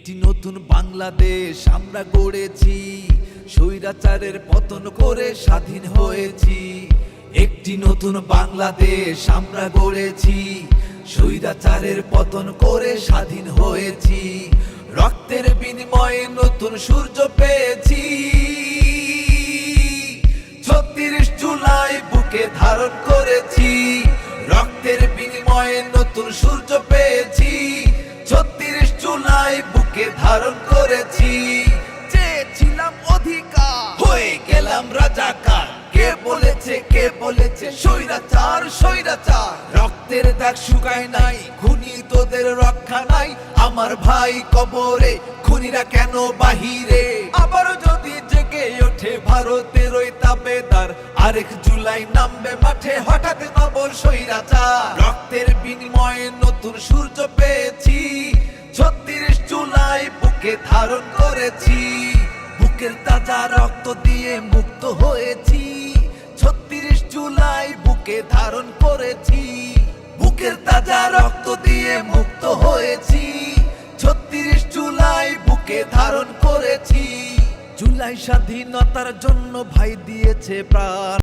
একটি নতুন বাংলাদেশ আমরা গড়েছি। স্বৈরাচারের পতন করে স্বাধীন হয়েছি। একটি নতুন বাংলাদেশ আমরা গড়েছি। স্বৈরাচারের পতন করে স্বাধীন হয়েছি। রক্তের বিনিময়ে নতুন সূর্য পেয়েছি। ছত্রিশ জুলাই বুকে ধারণ করেছি। রক্তের বিনিময়ে নতুন সূর্য পেয়েছি। ধারণ করেছি। চেয়েছিলাম অধিকার। হয়ে গেলাম রাজাকার। কে বলেছে কে বলেছে? স্বৈরাচার স্বৈরাচার। রক্তের দাগ শুকায় নাই খুনি তোদের রক্ষা নাই। আমার ভাই কবরে খুনিরা কেন বাহিরে? আবারও যদি জেগে ওঠে ভারতের ওই তাবেদার আরেক জুলাই নামবে মাঠে হঠাৎ নব স্বৈরাচার। রক্তের বিনিময়ে নতুন সূর্য পেয়েছি। বুকে ধারণ করেছি? বুকের তাজা রক্ত দিয়ে মুক্ত হয়েছি। ছত্রিশ জুলাই বুকে ধারণ করেছি। বুকের তাজা রক্ত দিয়ে মুক্ত হয়েছি। ছত্রিশ জুলাই বুকে ধারণ করেছি। জুলাই স্বাধীনতার জন্য ভাই দিয়েছে প্রাণ।